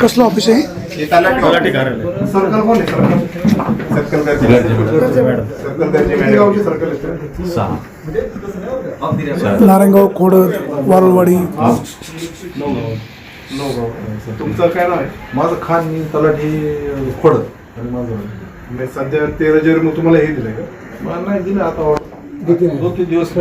कसलं ऑफिस आहे? सर्कल कोण आहे सर्कल सर्कल गरजे गावची सर्कल नारायणगाव खोडद वारुळवाडी तुमचं काय नाव आहे? माझं खान मी तलाठी खोड आणि माझं म्हणजे सध्या तेरा जेर मग तुम्हाला हे दिलंय का? मला नाही दिलं आता दोन तीन दिवस.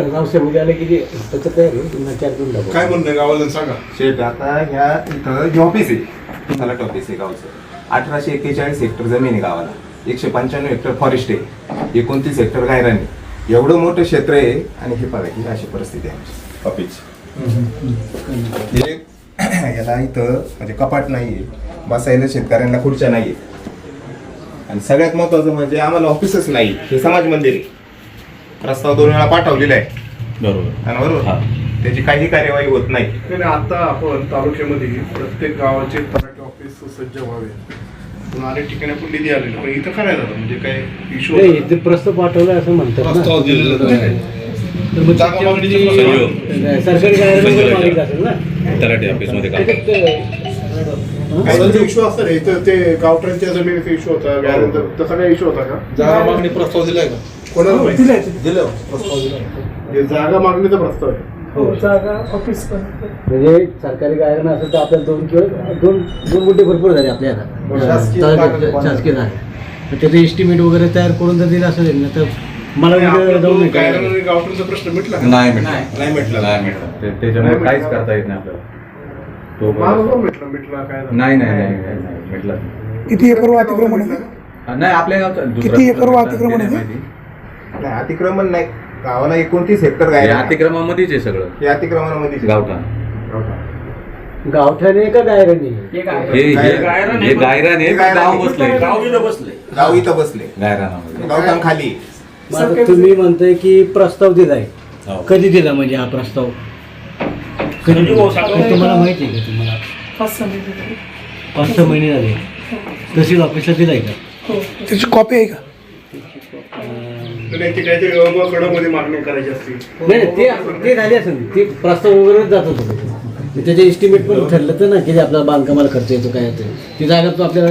काय म्हणणं आहे गावाला सांगा. शेट आता ह्या इथं हे ऑफिस आहे तलाट ऑफिस आहे गावचं. अठराशे एक्केचाळीस हेक्टर जमीन आहे गावाला. एकशे पंच्याण्णव हेक्टर फॉरेस्ट आहे. एकोणतीस हेक्टर गायरानी एवढं मोठं क्षेत्र आहे आणि हे बघा ही अशी परिस्थिती आहे आमची. ऑफिस हे याला इथं म्हणजे कपाट नाहीये. बसायला शेतकऱ्यांना खुर्च्या नाहीये आणि सगळ्यात महत्वाचं म्हणजे आम्हाला ऑफिसच नाही हे समाज मंदिर आहे. प्रस्ताव दोन वेळा पाठवलेला आहे. बरोबर. आणि बरोबर? त्याची काही कार्यवाही होत नाही. आता आपण तालुक्यामध्ये प्रत्येक गावाचे तलाठी ऑफिस सुसज्ज व्हावे. पण अनेक ठिकाणी आपण निधी आलेला पण इथं काय झालं? म्हणजे काय इश्यू नाही ते प्रस्ताव पाठवला असं म्हणतात ना. तर मग त्याच्यावरती सरकारी कार्यालयामध्ये मागितलं असेल ना. तलाठी ऑफिसमध्ये काम त्याच्यात, इश्यू असतं रे ते गावठाणच्या जमिनीचा इश्यू होता गॅरेंजर तसा काही इश्यू होता का? जागा मागणी प्रस्ताव दिलाय का? कोणाला माहिती? दिलं प्रस्ताव दिला हे जागा मागणीचा प्रस्ताव आहे. म्हणजे सरकारी कार्यालय असेल तर आपल्याला दोन किंवा दोन दोन गुंठे भरपूर झाले आपल्या आता शासकीय शासकीय जागा. तर त्याचं एस्टिमेट वगैरे तयार करून जर दिलं असेल ना तर मला आणि उद्या आपला जाऊन तो भेटायला गायरान लागेल. आणि गावठाणचा प्रश्न मिटला का? नाही मिटला. नाही म्हटलं नाही मिटला. ते- त्याच्यामुळे काहीच करता येत नाही आपल्याला. तो मिटला मिटला काय? नाही नाही नाही नाही, नाही मिटला किती एकर अतिक्रमण आहे? नाही आपल्या गावचा दुसरा किती एकर अतिक्रमण ते आहे? माहिती. नाही अतिक्रमण नाही. गावाला एकोणतीस हेक्टर हे गाय अतिक्रमामध्येच आहे सगळं. हे अतिक्रमणामध्ये गावठाण. गावठाणे. का गायराने हे हे हे गायरान आहे गाव बसलंय. गाव इथं बसले गायरानामध्ये गावठाण खाली. मग आता तुम्ही म्हणताय की प्रस्ताव दिलाय. हो. कधी दिला म्हणजे हा प्रस्ताव? कधी दिला? हे तुम्हाला माहिती आहे का तुम्हाला पाच सहा महिने झाले. तहसील ऑफिसला दिलाय का? त्याची कॉपी आहे का? काहीतरी मागणी करायची असतील नाही नाही, ते ते झाले असेल. ते प्रस्ताव वगैरे जात होतं. त्याचे एस्टिमेट पण ठरलं तर ना की आपल्याला बांधकामाला खर्च येतो काय येतो. ती जागा तो आपल्याला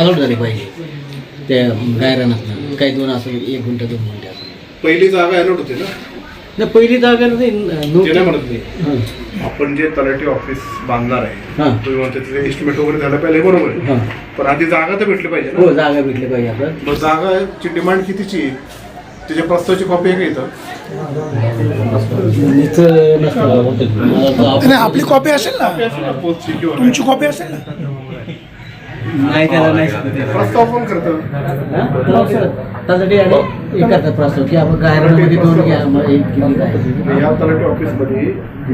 अलॉट झाली पाहिजे. त्या गायरानातनं. काही दोन असेल एक गुंठा दोन गुंठे पहिली जागा अलॉट होती ना? नाही पहिली जागा नाही ते नाही म्हणत मी. हां. आपण जे तलाठी ऑफिस बांधणार आहे हां. तुम्ही म्हणता एस्टिमेट वगैरे झालं पाहिजे बरोबर आहे. हां. पण आधी जागा तर भेटली पाहिजे हो जागा भेटली पाहिजे आपल्याला. मग जागाची डिमांड कितीची आहे? त्याच्या प्रस्तावाची कॉपी आहे का इथं? नसतं नाही आपली कॉपी असेल ना. पोस्टची किंवा तुमची कॉपी असेल ना. नाही त्याला नाही. प्रस्ताव कोण करतं? त्यासाठी आणि हे करतात प्रस्ताव की आपण गायरामध्ये दोन घ्या मग एक किती काय. या तलाठी ऑफिसमध्ये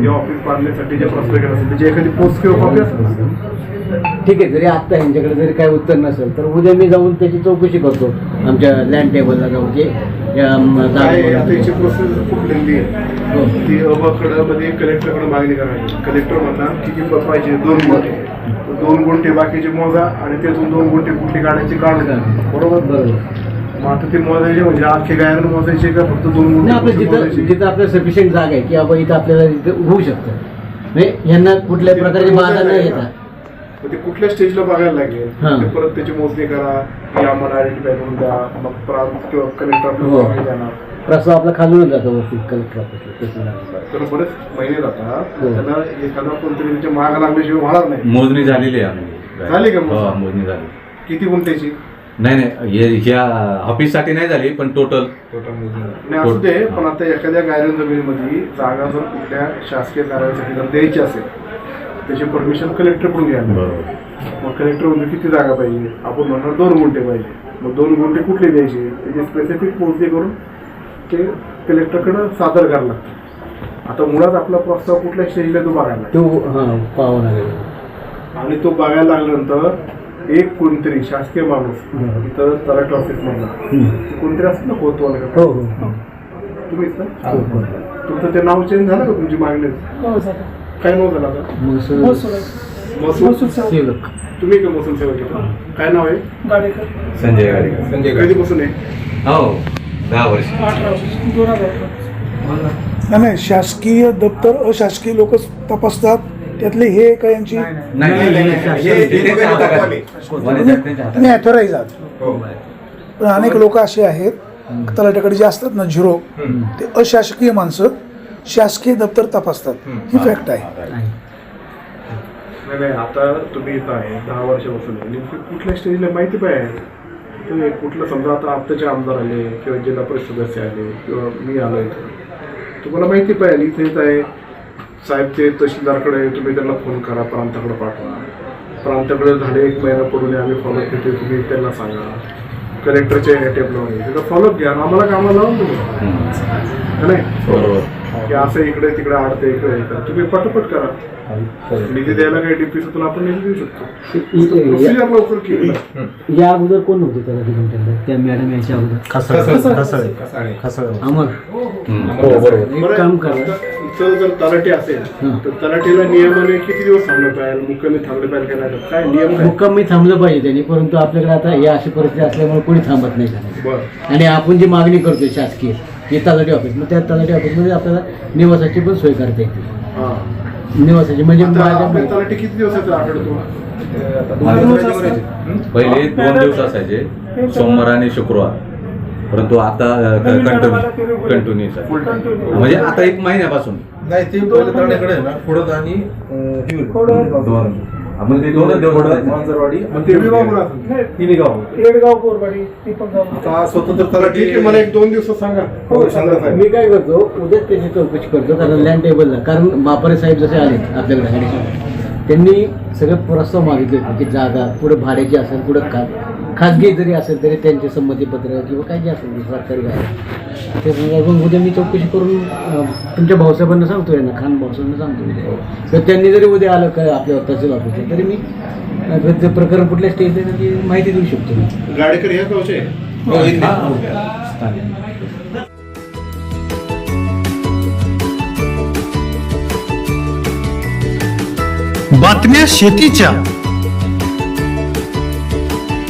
या ऑफिस बांधण्यासाठी जे प्रस्ताव केला असेल त्याची एखादी पोस्ट किंवा कॉपी असेल? ठीक आहे जरी आत्ता यांच्याकडे जरी काही उत्तर नसेल तर उद्या मी जाऊन त्याची चौकशी करतो आमच्या लँड टेबलला जाऊन जे या, म, काय आता जागा- याची प्रोसेस खूप लेंदी आहे. हो. ती अबकडं कलेक्टरकडे मागणी करायची कलेक्टर म्हणणार किती पद पाहिजे दोन गुंठे दोन गुंठे बाकीचे मोजा आणि त्यातून दोन गुंठे कुठली काढायची काढून बरोबर? बरोबर. आता ते मोजायचे म्हणजे अख्खे गायन मोजायचे का? फक्त दोन नाही गुंठे आपलं फक्त जिथं मोजायचे? जिथं आपल्याला सफिशियंट जागा आहे की आपण इथं आपल्याला इथं होऊ शकतं. म्हणजे यांना कुठल्याही प्रकारची बाधा न येता मग ते कुठल्या स्टेजला बघायला लागेल हां. ते परत त्याची मोजणी करा की आम्हाला आयडेंटिफाय करून द्या मग प्रांत किंवा कलेक्टर हो. आपल्याला प्रस्ताव आपला खालूनच जातो वरती कलेक्टर ऑफिसला. तर बरेच महिने जातात हो. त्याला एखादा कोणतरी त्याच्या माग लागल्याशिवाय होणार नाही मोजणी झालेली आहे आम्ही झाली का मोजणी? हो, मोजणी झाली किती गुंठ्याची नाही नाही हे- ह्या ऑफिससाठी नाही झाली पण टोटल नाही असू दे पण आता एखाद्या गायरन जमिनीमध्ये जागा जर कुठल्या शासकीय कार्यालयासाठी जर द्यायची असेल त्याची परमिशन कलेक्टरकडून घ्यायला बरोबर. मग कलेक्टर म्हणजे किती जागा पाहिजे? आपण म्हणणार दोन गुंठे पाहिजे. मग दोन गुंठे कुठले द्यायचे? त्याची स्पेसिफिक मोजणी करून ते कलेक्टरकडे सादर करावं लागतं. आता मुळात आपला प्रस्ताव कुठल्या स्टेजला तो बघायला लागतो. तो हां पाहावं लागेल आणि तो बघायला लागल्यानंतर एक कोणतरी शासकीय माणूस इथं तलाठी ऑफिस मधला. हम्म. कोणतरी असतं ना कोतवाल का? हो हो. तुम्हीच ना हो, हो. तुमचं ते नाव चेंज झालं का तुमची मागणी? काय नाव झालं आता महसूल महसूल सेवक तुम्ही का महसूल सेवा घेता काय नाव आहे संजय गाडीकर संजय. कधीपासून आहे हो दहा वर्ष नाही नाही शासकीय दप्तर अशासकीय लोक तपासतात त्यातले हे काय यांची नाही, नाही, नाही. हे- हे तुम्ही आहात हो. पण अनेक लोक असे आहेत तलाट्याकडे जे असतात ना झिरो ते अशासकीय माणसं शासकीय दप्तर तपासतात. ही फॅक्ट आहे. नाही नाही आता तुम्ही इथं आहे दहा वर्षापासून आहे. नेमकी कुठल्या स्टेजला माहिती पाहिजे तुम्ही कुठलं समजा आता आत्ताचे आमदार आले किंवा जिल्हा परिषद सदस्य आले किंवा मी आलो इथं. तुम्हाला माहिती पाहिजे इथे येत आहे. साहेब ते तहसीलदारकडे तुम्ही त्यांना फोन करा प्रांताकडे पाठवा. प्रांताकडे झाले एक महिना पडून आम्ही फॉलोअप घेतो तुम्ही त्यांना सांगा. कलेक्टरच्या टेबलवर त्याचा फॉलोअप घ्या. आम्हाला कामाला लावून तुम्ही. नाही बरोबर. की असं इकडे तिकडे आडते इकडे इकडे. तुम्ही पटपट करा. निधी द्यायला काही डीपीसीतून आपण निधी देऊ शकतो. प्रोसिजर लवकर केली. या अगोदर कोण नव्हते त्याला तुमच्याकडे त्या मॅडम याच्या अगोदर. अमर. एक काम करा. इथं जर तलाठी असेल हं. तर तलाठीला नियमाने किती दिवस थांबलं पाहिजे? मुक्कामी थांबले पाहिजे काय नाही? काय नियम काय? मुक्काम मी थांबलं पाहिजे त्यांनी परंतु आपल्याकडे आता ही अशी परिस्थिती असल्यामुळे कोणी थांबत नाही. बरं. आणि आपण जी मागणी करतोय शासकीय हे तलाठी ऑफिस मग त्या तलाठी ऑफिसमध्ये आपल्याला निवासाची पण सोय करता येते. हां. निवासाची म्हणजे तलाठी किती पहिले दोन दिवस असायचे सोमवार आणि शुक्रवार. परंतु आता कंटिन्यू कंटिन्यू म्हणजे आता एक महिन्यापासून. नाही ते तळण्याकडे आहे ना खोडद आणि ही म्हणजे ते दोनच होते. मांजरवाडी असेल? तिन्ही गाव. आता स्वतंत्र ठीक तलाठी आहे मला एक दोन दिवसात सांगा. हो सांगा साहेब मी काय करतो उद्याच त्याची चौकशी करतो कारण लँड टेबलला कारण बापारे साहेब जसे आले आपल्याकडे. त्यांनी सगळे प्रस्ताव मागितले होते की जागा पुढे भाड्याची असेल पुढे खा खाजगी जरी असेल तरी त्यांचे संमतीपत्र किंवा काय जे असेल ते सरकारी गाडी ते मग उद्या मी चौकशी करून तुमच्या भाऊसाहेबांना सांगतो यांना खान भाऊसाहेबांना सांगतो उद्या. तर त्यांनी जरी उद्या आलं काय आपल्या तहसील ऑफिसला तरी मी ते प्रकरण कुठल्या स्टेजला आहे त्याची माहिती देऊ शकतो. मी गाडेकर या गावचे हो, इथे. बातम्या शेतीच्या.